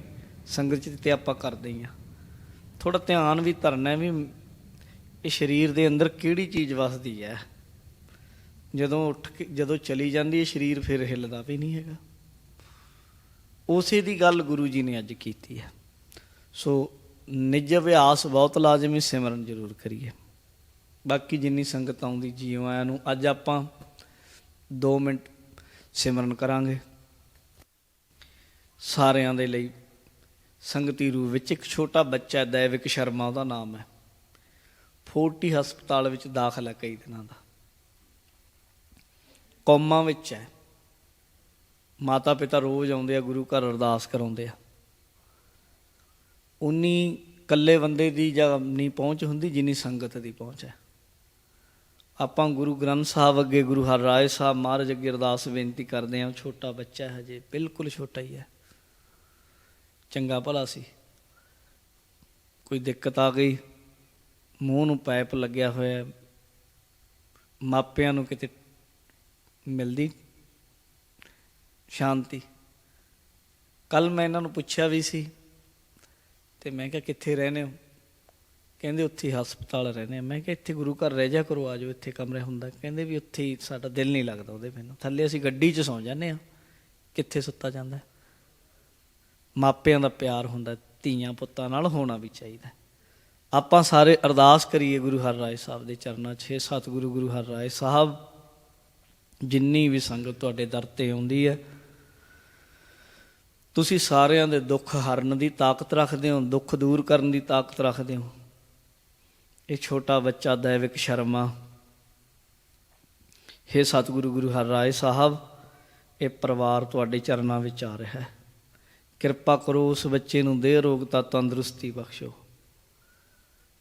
ਸੰਗਤ ਚ ਤੇ ਆਪਾਂ ਕਰਦੇ ਹੀ ਆ ਥੋੜਾ ਧਿਆਨ ਵੀ ਧਰਨਾ ਵੀ ਇਹ ਸਰੀਰ ਦੇ ਅੰਦਰ ਕਿਹੜੀ ਚੀਜ਼ ਵਸਦੀ ਹੈ। ਜਦੋਂ ਉੱਠ ਕੇ, ਜਦੋਂ ਚਲੀ ਜਾਂਦੀ ਹੈ, ਸਰੀਰ ਫਿਰ ਹਿੱਲਦਾ ਵੀ ਨਹੀਂ ਹੈਗਾ। ਉਸੇ ਦੀ ਗੱਲ ਗੁਰੂ ਜੀ ਨੇ ਅੱਜ ਕੀਤੀ ਹੈ। ਸੋ ਨਿਜ ਅਭਿਆਸ ਬਹੁਤ ਲਾਜ਼ਮੀ ਸਿਮਰਨ ਜ਼ਰੂਰ ਕਰੀਏ। ਬਾਕੀ ਜਿੰਨੀ ਸੰਗਤ ਆਉਂਦੀ ਜੀਵ ਆਇਆਂ ਨੂੰ, ਅੱਜ ਆਪਾਂ 2 ਮਿੰਟ ਸਿਮਰਨ ਕਰਾਂਗੇ। ਸਾਰਿਆਂ ਦੇ ਲਈ ਸੰਗਤੀ ਰੂਪ ਵਿੱਚ ਇੱਕ ਛੋਟਾ ਬੱਚਾ ਦੈਵਿਕ ਸ਼ਰਮਾ, ਉਹਦਾ ਨਾਮ ਹੈ। ਫੋਰਟੀ ਹਸਪਤਾਲ ਵਿੱਚ ਦਾਖਲ ਹੈ ਕਈ ਦਿਨਾਂ ਦਾ। ਕੌਮਾਂ ਵਿੱਚ ਹੈ। ਮਾਤਾ ਪਿਤਾ ਰੋਜ਼ ਆਉਂਦੇ ਆ, ਗੁਰੂ ਘਰ ਅਰਦਾਸ ਕਰਾਉਂਦੇ ਆ। ਉਨੀ ਇਕੱਲੇ ਬੰਦੇ ਦੀ ਜਾਂ ਨਹੀਂ ਪਹੁੰਚ ਹੁੰਦੀ ਜਿੰਨੀ ਸੰਗਤ ਦੀ ਪਹੁੰਚ ਹੈ। ਆਪਾਂ ਗੁਰੂ ਗ੍ਰੰਥ ਸਾਹਿਬ ਅੱਗੇ, ਗੁਰੂ ਹਰਿਰਾਏ ਸਾਹਿਬ ਮਹਾਰਾਜ ਅੱਗੇ ਅਰਦਾਸ ਬੇਨਤੀ ਕਰਦੇ ਆ ਛੋਟਾ ਬੱਚਾ ਹੈ ਹਜੇ, ਬਿਲਕੁਲ ਛੋਟਾ ਹੀ ਹੈ। ਚੰਗਾ ਭਲਾ ਸੀ। ਕੋਈ ਦਿੱਕਤ ਆ ਗਈ, ਮੂੰਹ ਨੂੰ ਪਾਈਪ ਲੱਗਿਆ ਹੋਇਆ, ਮਾਪਿਆਂ ਨੂੰ ਕਿਤੇ ਮਿਲਦੀ, ਸ਼ਾਂਤੀ। ਕੱਲ ਮੈਂ ਇਹਨਾਂ ਨੂੰ ਪੁੱਛਿਆ ਵੀ ਸੀ ਤੇ ਮੈਂ ਕਿਹਾ, ਕਿੱਥੇ ਰਹਿੰਦੇ ਹੋ? ਕਹਿੰਦੇ, ਉੱਥੇ ਹੀ ਹਸਪਤਾਲ ਰਹਿੰਦੇ ਮੈਂ ਕਿਹਾ, ਇੱਥੇ ਗੁਰੂ ਘਰ ਰਹਿ ਜਾ ਕਰੋ ਆਜੋ ਇੱਥੇ ਕਮਰੇ ਹੁੰਦਾ। ਕਹਿੰਦੇ ਵੀ, ਉੱਥੇ ਹੀ ਸਾਡਾ ਦਿਲ ਨਹੀਂ ਲੱਗਦਾ ਉਹਦੇ ਮੈਨੂੰ। ਥੱਲੇ ਅਸੀਂ ਗੱਡੀ 'ਚ ਸੌਂ ਜਾਂਦੇ ਆ ਕਿੱਥੇ ਸੁੱਤਾ ਜਾਂਦਾ? ਮਾਪਿਆਂ ਦਾ ਪਿਆਰ ਹੁੰਦਾ, ਧੀਆਂ ਪੁੱਤਾਂ ਨਾਲ ਹੋਣਾ ਵੀ ਚਾਹੀਦਾ। ਆਪਾਂ ਸਾਰੇ ਅਰਦਾਸ ਕਰੀਏ ਗੁਰੂ ਹਰਿਰਾਏ ਸਾਹਿਬ ਦੇ ਚਰਨਾਂ 'ਚ। 6 ਗੁਰੂ ਗੁਰੂ ਹਰਿਰਾਏ ਸਾਹਿਬ ਜਿੰਨੀ ਵੀ ਸੰਗਤ ਤੁਹਾਡੇ ਦਰ ਤੇ ਆਉਂਦੀ ਹੈ, ਤੁਸੀਂ ਸਾਰਿਆਂ ਦੇ ਦੁੱਖ ਹਰਨ ਦੀ ਤਾਕਤ ਰੱਖਦੇ ਹੋ, ਦੁੱਖ ਦੂਰ ਕਰਨ ਦੀ ਤਾਕਤ ਰੱਖਦੇ ਹੋ। ਇਹ ਛੋਟਾ ਬੱਚਾ ਦੈਵਿਕ ਸ਼ਰਮਾ। ਹੇ ਸਤਿਗੁਰੂ ਗੁਰੂ ਹਰਿਰਾਏ ਸਾਹਿਬ, ਇਹ ਪਰਿਵਾਰ ਤੁਹਾਡੇ ਚਰਨਾਂ ਵਿੱਚ ਆ ਰਿਹਾ ਹੈ। ਕਿਰਪਾ ਕਰੋ ਉਸ ਬੱਚੇ ਨੂੰ ਦੇਹ ਰੋਗਤਾ ਤੰਦਰੁਸਤੀ ਬਖਸ਼ੋ।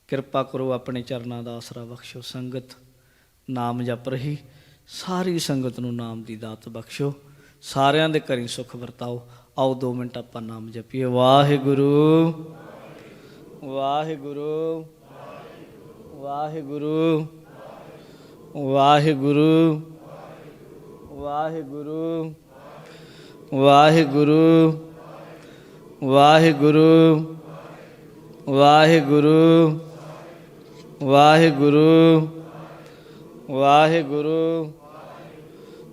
ਕਿਰਪਾ ਕਰੋ ਆਪਣੇ ਚਰਨਾਂ ਦਾ ਆਸਰਾ ਬਖਸ਼ੋ। ਸੰਗਤ ਨਾਮ ਜਪ ਰਹੀ। ਸਾਰੀ ਸੰਗਤ ਨੂੰ ਨਾਮ ਦੀ ਦਾਤ ਬਖਸ਼ੋ ਸਾਰਿਆਂ ਦੇ ਘਰੀ ਸੁਖ ਵਰਤਾਓ ਆਓ 2 ਮਿੰਟ ਆਪਾਂ ਨਾਮ ਜਪੀਏ ਵਾਹਿਗੁਰੂ ਵਾਹਿਗੁਰੂ ਵਾਹਿਗੁਰੂ ਵਾਹਿਗੁਰੂ ਵਾਹਿਗੁਰੂ ਵਾਹਿਗੁਰੂ ਵਾਹਿਗੁਰੂ ਵਾਹਿਗੁਰੂ ਵਾਹਿਗੁਰੂ ਵਾਹਿਗੁਰੂ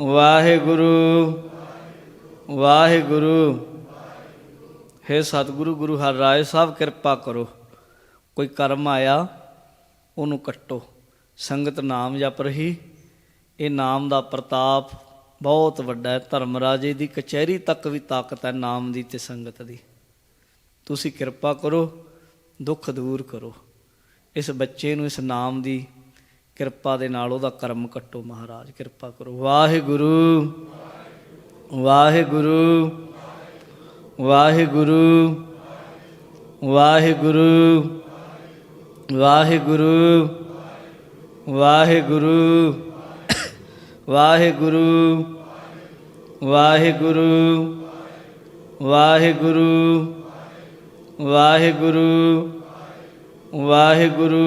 ਵਾਹਿਗੁਰੂ ਵਾਹਿਗੁਰੂ। ਹੈ ਸਤਿਗੁਰੂ, ਗੁਰੂ ਹਰ ਰਾਏ ਸਾਹਿਬ, ਕਿਰਪਾ ਕਰੋ। ਕੋਈ ਕਰਮ ਆਇਆ, ਉਹਨੂੰ ਕੱਟੋ। ਸੰਗਤ ਨਾਮ ਜਪ ਰਹੀ। ਇਹ ਨਾਮ ਦਾ ਪ੍ਰਤਾਪ ਬਹੁਤ ਵੱਡਾ ਹੈ। ਧਰਮ ਰਾਜੇ ਦੀ ਕਚਹਿਰੀ ਤੱਕ ਵੀ ਤਾਕਤ ਹੈ ਨਾਮ ਦੀ ਤੇ ਸੰਗਤ ਦੀ। ਤੁਸੀਂ ਕਿਰਪਾ ਕਰੋ, ਦੁੱਖ ਦੂਰ ਕਰੋ। ਇਸ ਬੱਚੇ ਨੂੰ ਇਸ ਨਾਮ ਦੀ ਕਿਰਪਾ ਦੇ ਨਾਲ ਉਹਦਾ ਕਰਮ ਕੱਟੋ ਮਹਾਰਾਜ ਕਿਰਪਾ ਕਰੋ ਵਾਹਿਗੁਰੂ ਵਾਹਿਗੁਰੂ ਵਾਹਿਗੁਰੂ ਵਾਹਿਗੁਰੂ ਵਾਹਿਗੁਰੂ ਵਾਹਿਗੁਰੂ ਵਾਹਿਗੁਰੂ ਵਾਹਿਗੁਰੂ ਵਾਹਿਗੁਰੂ ਵਾਹਿਗੁਰੂ ਵਾਹਿਗੁਰੂ